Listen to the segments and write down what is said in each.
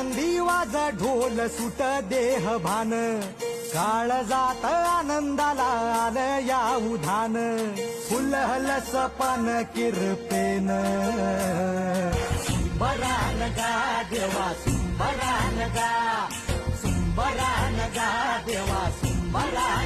आनंदी वाजा ढोल सुट देह भान. काळ जात आनंदाला आल या उधान. फुलहल सपन किरपेन. सुंबरान गा देवा सुंबरान गा सुंबरान गा देवा सुंबरा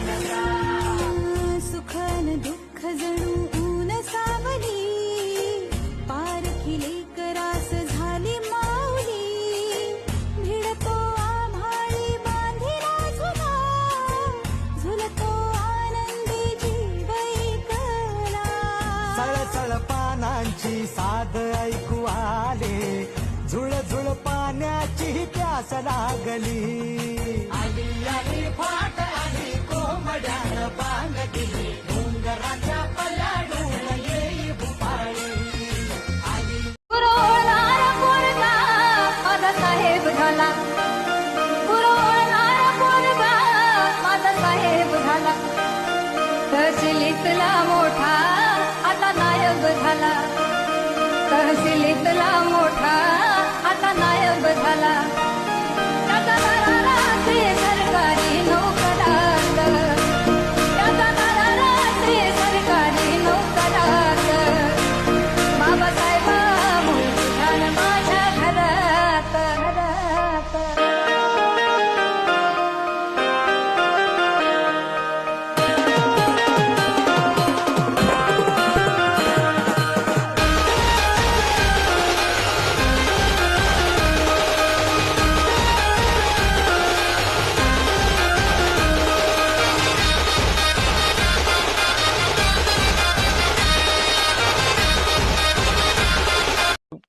पानांची साद ऐकू आले. झुळ झुळ पाण्याची प्यास लागली. आली आली फाट आली कोंबड्यान बांग दिली. डोंगराच्या पलाडून येई भुपाळी. आली. पुरवणारा पोरगा माझा साहेब झाला. पुरवणारा पोरगा माझा साहेब झाला. तहसिलीतला मोठा आता नायब झाला. तहसिलीतला मोठा आता नायब झाला.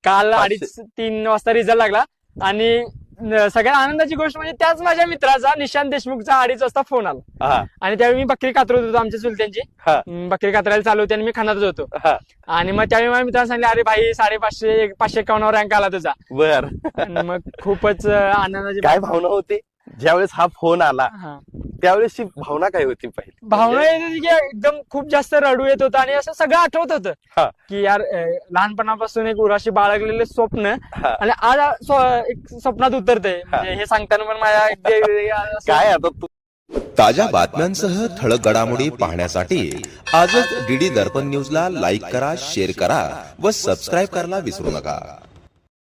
काल अडीच तीन वाजता रिझल्ट लागला. आणि सगळ्यात आनंदाची गोष्ट म्हणजे त्याच माझ्या मित्राचा निशांत देशमुखचा अडीच वाजता फोन आला. आणि त्यावेळी मी बकरी कातरत होतो आमच्या चुलत्यांची. हा. बकरी कातरायला चालू होती आणि मी खानातच होतो. हा. आणि मग त्यावेळी माझ्या मित्राने सांगितले अरे भाई साडेपाचशे पाचशे एकावन्न रँक आला तुझा. बर. मग खूपच आनंदाची काय भावना होती? ज्यावेळेस हा फोन आला. त्यावेळेसची भावना काय होती पहिली? भावना येत होती की एकदम खूप जास्त रडू येत होतं आणि असं सगळं आठवत हा. होतं की यार लहानपणापासून एक उराशी बाळगलेले स्वप्न हा. आणि आज एक स्वप्नात उतरते म्हणजे हे सांगताना पण माझ्या काय आता तू ताज्या बातम्यांसह ठळक घडामोडी पाहण्यासाठी आजच डीडी दर्पण न्यूजला लाईक करा शेअर करा व सबस्क्राईब करायला विसरू नका.